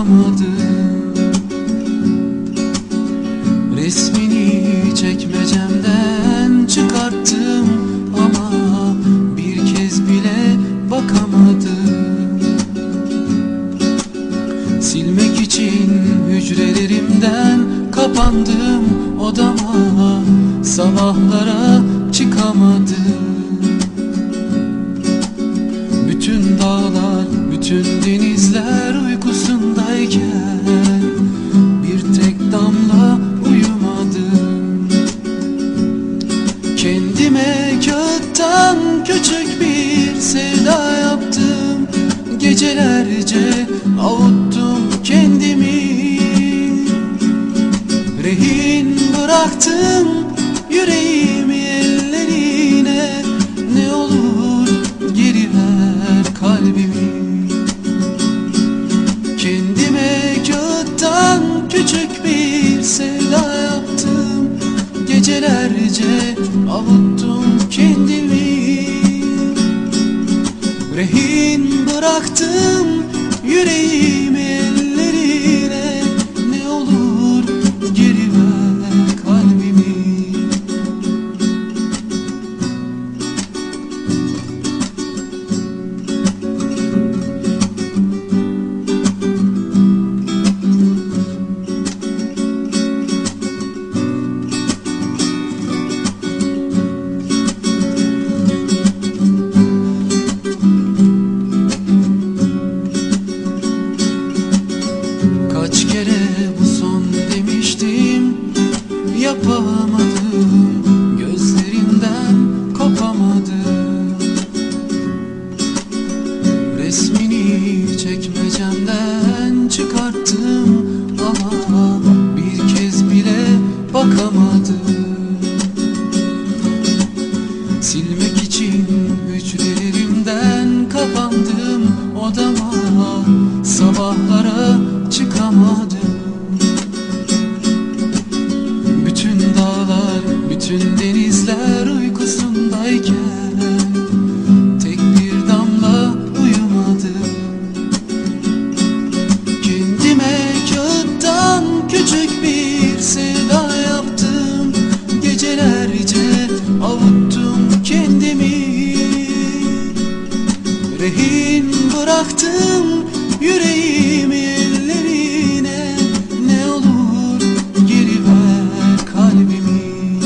bakamadım Resmini çekmecemden çıkarttım ama bir kez bile bakamadım. Silmek için hücrelerimden kapandım odama Sabahlara çıkamadım. Bütün dağlar, bütün denizler avuttum kendimi. Rehin bıraktım yüreğimi ellerine. Ne olur geri ver kalbimi. Kendime kağıttan küçük bir sevda yaptım. Gecelerce avuttum kendimi. Rehin bıraktım yüreğimi Yapamadım. Gözlerinden kopamadım. Resmini çekmecemden çıkarttım Ama bir kez bile bakamadım. Silmek için bıraktım yüreğimi ellerine. Ne olur geri ver kalbimi.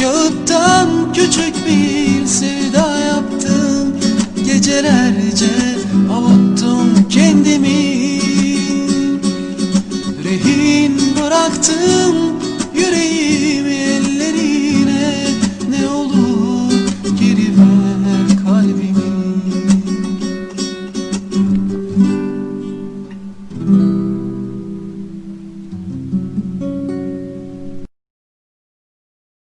Kağıttan küçük bir sevda yaptım. Gecelerce avuttum kendimi. Rehin bıraktım yüreğimi